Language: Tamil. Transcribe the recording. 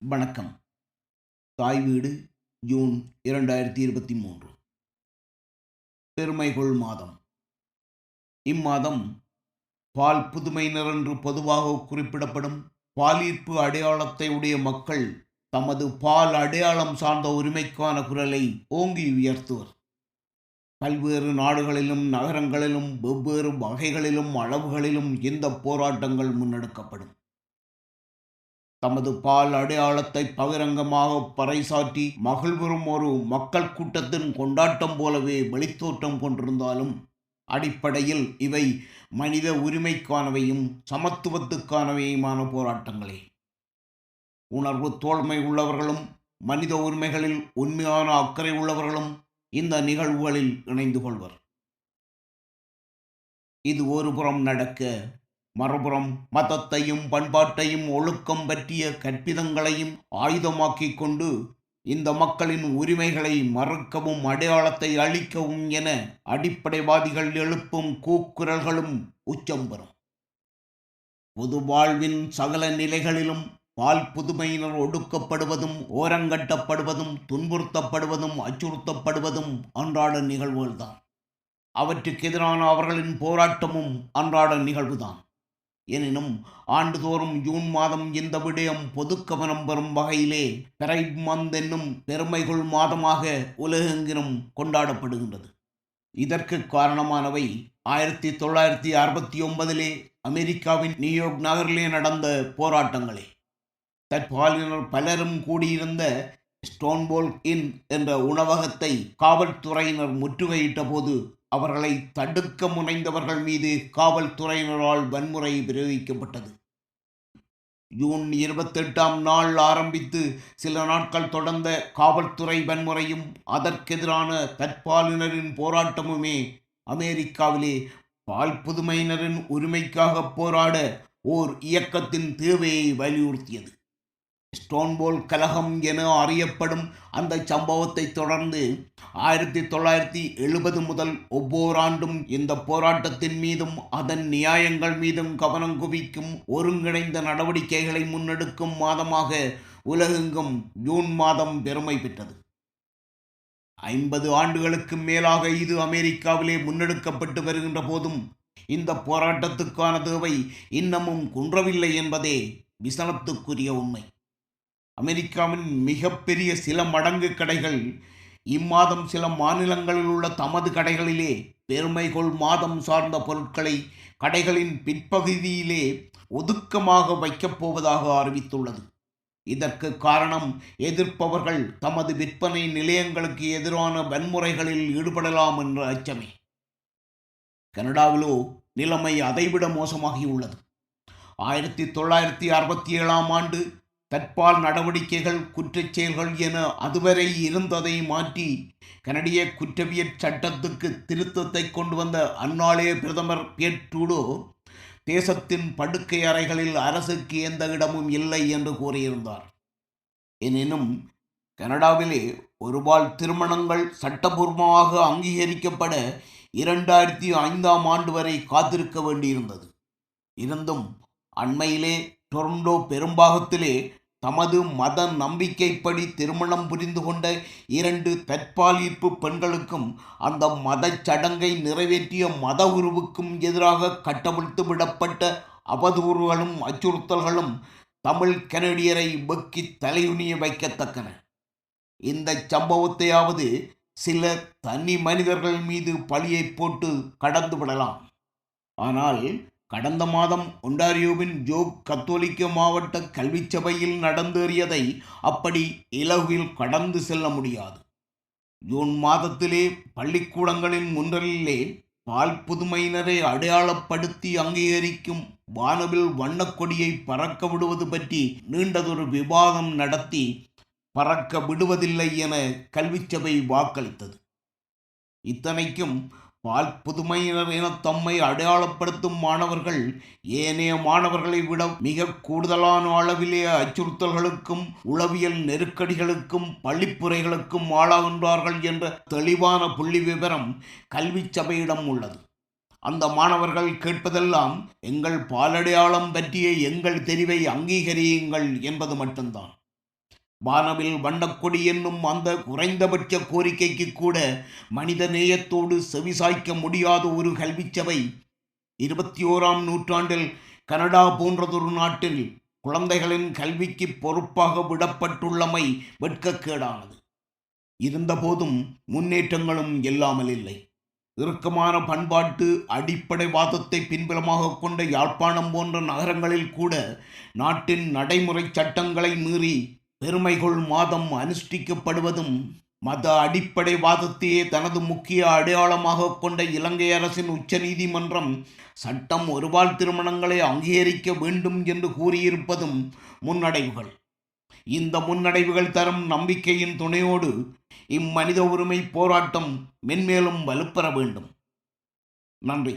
வணக்கம். தாய் வீடு ஜூன் இரண்டாயிரத்தி இருபத்தி மூன்று. பெருமைகொள் மாதம். இம்மாதம் பால் புதுமையினர் என்று பொதுவாக குறிப்பிடப்படும் பாலீர்ப்பு அடையாளத்தை உடைய மக்கள் தமது பால் அடையாளம் சார்ந்த உரிமைக்கான குரலை ஓங்கி உயர்த்துவர். பல்வேறு நாடுகளிலும் நகரங்களிலும் வெவ்வேறு வகைகளிலும் அளவுகளிலும் இந்த போராட்டங்கள் முன்னெடுக்கப்படும். தமது பால் அடையாளத்தை பகிரங்கமாக பறைசாற்றி மகிழ்வரும் ஒரு மக்கள் கூட்டத்தின் கொண்டாட்டம் போலவே வெளித்தோற்றம் கொண்டிருந்தாலும் அடிப்படையில் இவை மனித உரிமைக்கானவையும் சமத்துவத்துக்கானவையுமான போராட்டங்களே. உணர்வு தோழ்மை உள்ளவர்களும் மனித உரிமைகளில் உண்மையான அக்கறை உள்ளவர்களும் இந்த நிகழ்வுகளில் இணைந்து கொள்வர். இது ஒருபுறம் நடக்க மறுபுறம் மதத்தையும் பண்பாட்டையும் ஒழுக்கம் பற்றிய கற்பிதங்களையும் ஆயுதமாக்கிக் கொண்டு இந்த மக்களின் உரிமைகளை மறுக்கவும் அடையாளத்தை அளிக்கவும் என அடிப்படைவாதிகள் எழுப்பும் கூக்குரல்களும் உச்சம் பெறும். பொது வாழ்வின் சகல நிலைகளிலும் பால் புதுமையினர் ஒடுக்கப்படுவதும் ஓரங்கட்டப்படுவதும் துன்புறுத்தப்படுவதும் அச்சுறுத்தப்படுவதும் அன்றாட நிகழ்வுகள்தான். அவற்றுக்கு எதிரான அவர்களின் போராட்டமும் அன்றாட நிகழ்வுதான். எனினும் ஆண்டுதோறும் ஜூன் மாதம் இந்த விடயம் பொது கவனம் பெறும் வகையிலே பிரைட் மந்த் என்னும் பெருமைகள் மாதமாக உலகெங்கிலும் கொண்டாடப்படுகின்றது. இதற்கு காரணமானவை ஆயிரத்தி தொள்ளாயிரத்தி அறுபத்தி ஒன்பதிலே அமெரிக்காவின் நியூயார்க் நகரிலே நடந்த போராட்டங்களே. தற்பாலினர் பலரும் கூடியிருந்த ஸ்டோன்போல் இன் என்ற உணவகத்தை காவல்துறையினர் முற்றுகையிட்ட போது அவர்களை தடுக்க முனைந்தவர்கள் மீது காவல்துறையினரால் வன்முறை பிரயோகிக்கப்பட்டது ஜூன் இருபத்தெட்டாம் நாள் ஆரம்பித்து சில நாட்கள் தொடர்ந்த காவல்துறை வன்முறையும் அதற்கெதிரான தற்பாலினரின் போராட்டமுமே அமெரிக்காவிலே பால் புதுமையினரின் உரிமைக்காக போராட ஓர் இயக்கத்தின் தேவையை வலியுறுத்தியது. ஸ்டோன்போல் கலகம் என அறியப்படும் அந்த சம்பவத்தை தொடர்ந்து ஆயிரத்தி தொள்ளாயிரத்தி எழுபது முதல் ஒவ்வொரு ஆண்டும் இந்த போராட்டத்தின் மீதும் அதன் நியாயங்கள் மீதும் கவனம் குவிக்கும் ஒருங்கிணைந்த நடவடிக்கைகளை முன்னெடுக்கும் மாதமாக உலகெங்கும் ஜூன் மாதம் பெருமை பெற்றது. ஐம்பது ஆண்டுகளுக்கு மேலாக இது அமெரிக்காவிலே முன்னெடுக்கப்பட்டு வருகின்ற போதும் இந்த போராட்டத்துக்கான தேவை இன்னமும் குன்றவில்லை என்பதே விசனத்துக்குரிய உண்மை. அமெரிக்காவின் மிகப்பெரிய சில மடங்கு கடைகள் இம்மாதம் சில மாநிலங்களில் உள்ள தமது கடைகளிலே பெருமைகொள் மாதம் சார்ந்த பொருட்களை கடைகளின் பிற்பகுதியிலே ஒதுக்கமாக வைக்கப் போவதாக அறிவித்துள்ளது. இதற்கு காரணம் எதிர்ப்பவர்கள் தமது விற்பனை நிலையங்களுக்கு எதிரான வன்முறைகளில் ஈடுபடலாம் என்ற அச்சமே. கனடாவிலோ நிலைமை அதைவிட மோசமாகியுள்ளது. ஆயிரத்தி தொள்ளாயிரத்தி அறுபத்தி ஏழாம் ஆண்டு தற்பால் நடவடிக்கைகள் குற்றச் செயல்கள் என அதுவரை இருந்ததை மாற்றி கனடிய குற்றவியல் சட்டத்துக்கு திருத்தத்தை கொண்டு வந்த அந்நாளே பிரதமர் பியட் தேசத்தின் படுக்கை அறைகளில் அரசுக்கு எந்த இடமும் இல்லை என்று கூறியிருந்தார். எனினும் கனடாவிலே ஒருபால் திருமணங்கள் சட்டபூர்வமாக அங்கீகரிக்கப்பட இரண்டாயிரத்தி ஐந்தாம் ஆண்டு வரை காத்திருக்க வேண்டியிருந்தது. இருந்தும் அண்மையிலே டொரண்டோ பெரும்பாகத்திலே தமது மத நம்பிக்கைப்படி திருமணம் புரிந்து கொண்ட இரண்டு தற்பாலிப்பு பெண்களுக்கும் அந்த மதச் சடங்கை நிறைவேற்றிய மத உருவுக்கும் எதிராக கட்டவிழ்த்து விடப்பட்ட அவதூறுகளும் அச்சுறுத்தல்களும் தமிழ் கனடியரை வெக்கி தலையுனிய வைக்கத்தக்கன. இந்த சம்பவத்தையாவது சில தனி மனிதர்கள் மீது பழியை போட்டு கடந்து விடலாம் ஆனால் கடந்த மாதம் ஒண்டாரியோவின் ஜோக் கத்தோலிக்க மாவட்ட கல்வி சபையில் நடந்தேறியதை அப்படி இலகுவில் கடந்து செல்ல முடியாது. ஜூன் மாதத்திலே பள்ளிக்கூடங்களின் முன்றலிலே பால் புதுமையினரை அடையாளப்படுத்தி அங்கீகரிக்கும் வானவில் வண்ணக்கொடியை பறக்க விடுவது பற்றி நீண்டதொரு விவாதம் நடத்தி பறக்க விடுவதில்லை என கல்விச்சபை வாக்களித்தது. இத்தனைக்கும் பால் புதுமையினர் என தம்மை அடையாளப்படுத்தும் மாணவர்கள் ஏனைய மாணவர்களை விட மிக கூடுதலான அளவிலே அச்சுறுத்தல்களுக்கும் உளவியல் நெருக்கடிகளுக்கும் பள்ளிப்புறைகளுக்கும் ஆளாகின்றார்கள் என்ற தெளிவான புள்ளி விவரம் கல்வி சபையிடம் உள்ளது. அந்த மாணவர்கள் கேட்பதெல்லாம் எங்கள் பாலடையாளம் பற்றிய எங்கள் தெரிவை அங்கீகரியுங்கள் என்பது மட்டும்தான். வானவில் வண்ணக்கொடி என்னும் அந்த குறைந்தபட்ச கோரிக்கைக்கு கூட மனித நேயத்தோடு செவிசாய்க்க முடியாத ஒரு கல்விச்சபை இருபத்தி ஓராம் நூற்றாண்டில் கனடா போன்றதொரு நாட்டில் குழந்தைகளின் கல்விக்கு பொறுப்பாக விடப்பட்டுள்ளமை வெட்கக்கேடானது. இருந்தபோதும் முன்னேற்றங்களும் இல்லாமல் இல்லை. இறுக்கமான பண்பாட்டு அடிப்படைவாதத்தை பின்புலமாக கொண்ட யாழ்ப்பாணம் போன்ற நகரங்களில் கூட நாட்டின் நடைமுறை சட்டங்களை மீறி பெருமைகள் மாதம் அனுஷ்டிக்கப்படுவதும் மத அடிப்படைவாதத்தையே தனது முக்கிய அடையாளமாக கொண்ட இலங்கை அரசின் உச்சநீதிமன்றம் சட்டம் ஒருவாள் திருமணங்களை அங்கீகரிக்க வேண்டும் என்று கூறியிருப்பதும் முன்னடைவுகள். இந்த முன்னடைவுகள் தரும் நம்பிக்கையின் துணையோடு இம்மனித உரிமை போராட்டம் மென்மேலும் வலுப்பெற வேண்டும். நன்றி.